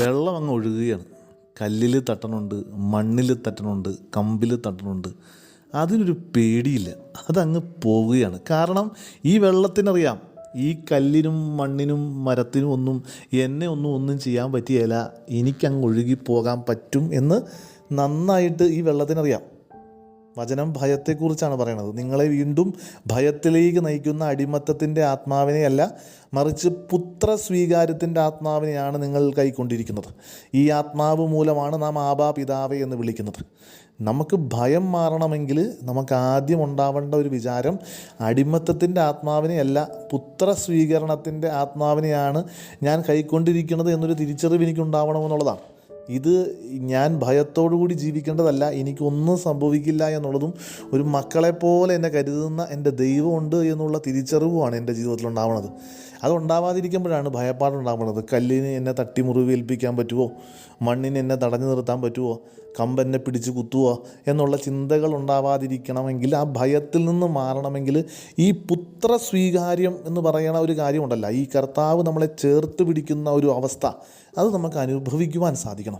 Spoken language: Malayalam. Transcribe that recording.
വെള്ളം അങ്ങ് ഒഴുകുകയാണ്. കല്ലിൽ തട്ടണുണ്ട് മണ്ണിൽ തട്ടണുണ്ട് കമ്പിൽ തട്ടണുണ്ട്. അതിനൊരു പേടിയില്ല. അതങ്ങ് പോവുകയാണ്. കാരണം ഈ വെള്ളത്തിനറിയാം ഈ കല്ലിനും മണ്ണിനും മരത്തിനും ഒന്നും എന്നെ ഒന്നും ഒന്നും ചെയ്യാൻ പറ്റിയല്ല എനിക്കങ്ങ് ഒഴുകി പോകാൻ പറ്റും എന്ന് നന്നായിട്ട് ഈ വെള്ളത്തിനറിയാം. വചനം ഭയത്തെക്കുറിച്ചാണ് പറയുന്നത് നിങ്ങളെ വീണ്ടും ഭയത്തിലേക്ക് നയിക്കുന്ന അടിമത്തത്തിന്റെ ആത്മാവിനെയല്ല മറിച്ച് പുത്ര സ്വീകാര്യത്തിന്റെ ആത്മാവിനെയാണ് നിങ്ങൾ കൈക്കൊണ്ടിരിക്കുന്നത്. ഈ ആത്മാവ് മൂലമാണ് നാം ആബാ പിതാവേ എന്ന് വിളിക്കുന്നത്. നമുക്ക് ഭയം മാറണമെങ്കിൽ നമുക്ക് ആദ്യം ഉണ്ടാവേണ്ട ഒരു വിചാരം അടിമത്തത്തിന്റെ ആത്മാവിനെയല്ല പുത്ര സ്വീകരണത്തിന്റെ ആത്മാവിനെയാണ് ഞാൻ കൈക്കൊണ്ടിരിക്കുന്നത് എന്നൊരു തിരിച്ചറിവ് എനിക്കുണ്ടാവണമെന്നുള്ളതാണ്. ഇത് ഞാൻ ഭയത്തോടു കൂടി ജീവിക്കേണ്ടതല്ല എനിക്കൊന്നും സംഭവിക്കില്ല എന്നുള്ളതും ഒരു മക്കളെപ്പോലെ എന്നെ കരുതുന്ന എന്റെ ദൈവമുണ്ട് എന്നുള്ള തിരിച്ചറിവുമാണ് എന്റെ ജീവിതത്തിൽ ഉണ്ടാവുന്നത് അത് ഉണ്ടാവാതിരിക്കുമ്പോഴാണ് ഭയപ്പാടുണ്ടാവുന്നത്. കല്ലിന് എന്നെ തട്ടി മുറിവേൽപ്പിക്കാൻ പറ്റുമോ മണ്ണിന് എന്നെ തടഞ്ഞു നിർത്താൻ പറ്റുമോ കമ്പെന്നെ പിടിച്ച് കുത്തുവോ? എന്നുള്ള ചിന്തകൾ ഉണ്ടാവാതിരിക്കണമെങ്കിൽ ആ ഭയത്തിൽ നിന്ന് മാറണമെങ്കിൽ ഈ പുത്ര സ്വീകാര്യം എന്ന് പറയുന്ന ഒരു കാര്യമുണ്ടല്ല. ഈ കർത്താവ് നമ്മളെ ചേർത്ത് പിടിക്കുന്ന ഒരു അവസ്ഥ. അത് നമുക്ക് അനുഭവിക്കുവാൻ സാധിക്കണം.